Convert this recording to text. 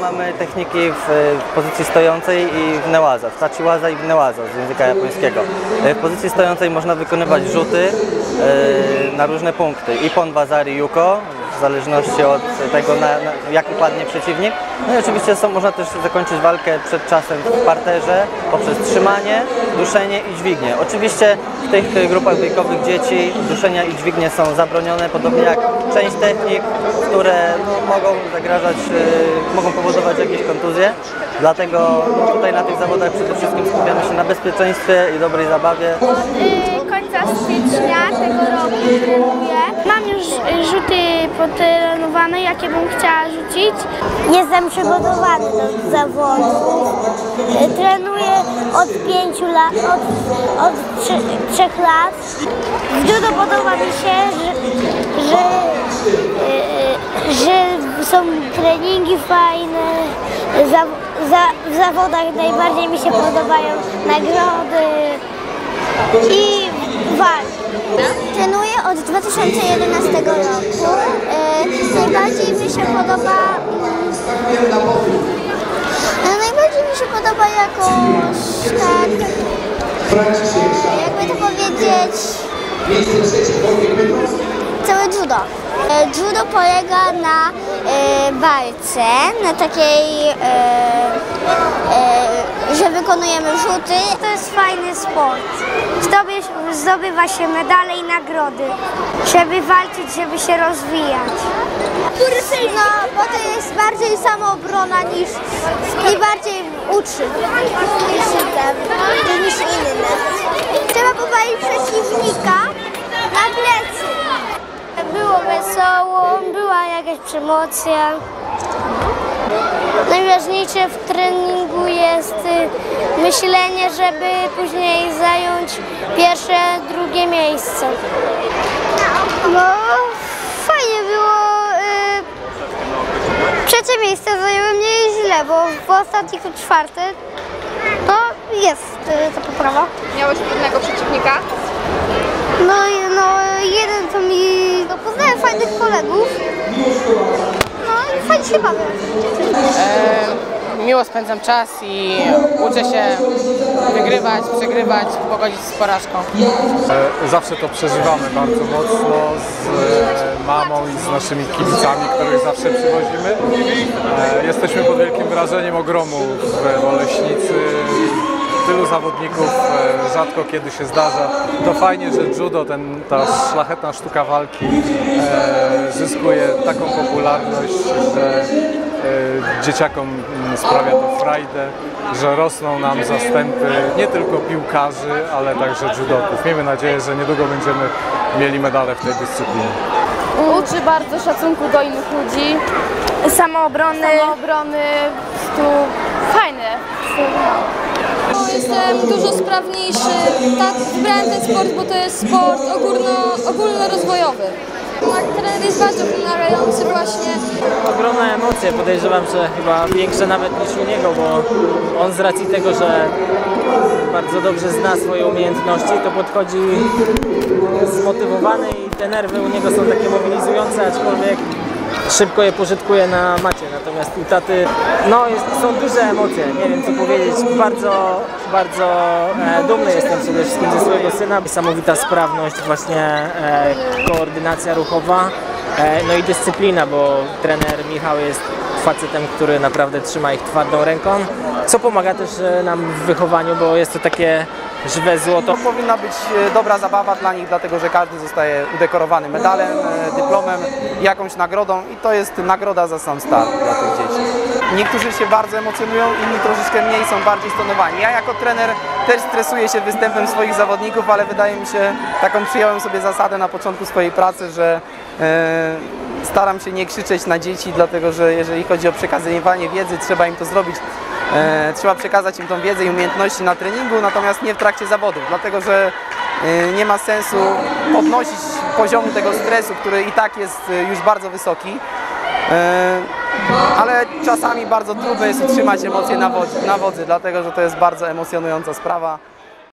mamy techniki w, pozycji stojącej i w nełaza, w tachiwaza i w nełaza z języka japońskiego. E, W pozycji stojącej można wykonywać rzuty e, na różne punkty. Ippon, bazari, yuko, w zależności od tego, na, na, jak upadnie przeciwnik. No i oczywiście są, można też zakończyć walkę przed czasem w parterze poprzez trzymanie, duszenie i dźwignię. Oczywiście w tych grupach wiekowych dzieci duszenia i dźwignie są zabronione, podobnie jak część technik, które no, mogą zagrażać, y, mogą powodować jakieś kontuzje. Dlatego no, tutaj na tych zawodach przede wszystkim skupiamy się na bezpieczeństwie i dobrej zabawie. Końca stycznia tego roku trenuję. Mam już rzuty potrenowane, jakie bym chciała rzucić. Jestem przygotowany do zawodów. Y, Trenuję od pięciu lat, od, od trzy, trzech lat. W judo podoba mi się, że, że, y, że są treningi fajne. Za, za, w zawodach najbardziej mi się podobają nagrody i walki. Trenuję od 2011 roku. E, najbardziej mi się podoba. E, najbardziej mi się podoba jakoś tak. E, jakby to powiedzieć. Całe judo. Judo polega na walce, na takiej, że wykonujemy rzuty. To jest fajny sport. Zdoby, zdobywa się medale i nagrody, żeby walczyć, żeby się rozwijać. No, bo to jest bardziej samoobrona niż i bardziej uczy niż, niż inne. Trzeba powalić przeciwnika na plecy. Było wesoło, była jakaś promocja. Najważniejsze w treningu jest y, myślenie, żeby później zająć pierwsze, drugie miejsce. No, fajnie było. y, Trzecie miejsce zajęłem nieźle, bo w ostatnich to czwarte. No, jest y, ta poprawa. Miałeś trudnego przeciwnika? No, i- no jeden to mi... No, poznałem fajnych kolegów. Fajnie się bawię. E, miło spędzam czas i uczę się wygrywać, przegrywać, pogodzić z porażką. E, Zawsze to przeżywamy bardzo mocno z e, mamą i z naszymi kibicami, których zawsze przywozimy. E, Jesteśmy pod wielkim wrażeniem ogromu w Oleśnicy. Tylu zawodników e, rzadko kiedy się zdarza. To fajnie, że judo, ten, ta szlachetna sztuka walki e, zyskuje taką popularność, że e, dzieciakom mm, sprawia to frajdę, że rosną nam zastępy nie tylko piłkarzy, ale także judoków. Miejmy nadzieję, że niedługo będziemy mieli medale w tej dyscyplinie. Uczy bardzo szacunku do innych ludzi, Samoobrony. samoobrony, prostu fajne. Jestem dużo sprawniejszy. Tak, wybrałem ten sport, bo to jest sport ogólno, ogólnorozwojowy. Tak, trener jest bardzo wymagający właśnie. ogromne emocje, podejrzewam, że chyba większe nawet niż u niego, bo on z racji tego, że bardzo dobrze zna swoje umiejętności, to podchodzi zmotywowany i te nerwy u niego są takie mobilizujące, aczkolwiek szybko je pożytkuje na macie. Natomiast u taty no, jest, są duże emocje, nie wiem co powiedzieć. Bardzo, bardzo e, dumny jestem przede wszystkim ze swojego syna. Niesamowita sprawność, właśnie e, koordynacja ruchowa. E, No i dyscyplina, bo trener Michał jest facetem, który naprawdę trzyma ich twardą ręką, co pomaga też e, nam w wychowaniu, bo jest to takie żywe złoto. To powinna być e, dobra zabawa dla nich, dlatego że każdy zostaje udekorowany medalem, e, dyplomem, jakąś nagrodą i to jest nagroda za sam start dla tych dzieci. Niektórzy się bardzo emocjonują, inni troszeczkę mniej są bardziej stonowani. Ja jako trener też stresuję się występem swoich zawodników, ale wydaje mi się, taką przyjąłem sobie zasadę na początku swojej pracy, że e, staram się nie krzyczeć na dzieci, dlatego że jeżeli chodzi o przekazywanie wiedzy, trzeba im to zrobić trzeba przekazać im tą wiedzę i umiejętności na treningu, natomiast nie w trakcie zawodów, dlatego że e, nie ma sensu podnosić poziomu tego stresu, który i tak jest e, już bardzo wysoki. E, Ale czasami bardzo trudno jest utrzymać emocje na wodzy, na wodzy, dlatego że to jest bardzo emocjonująca sprawa.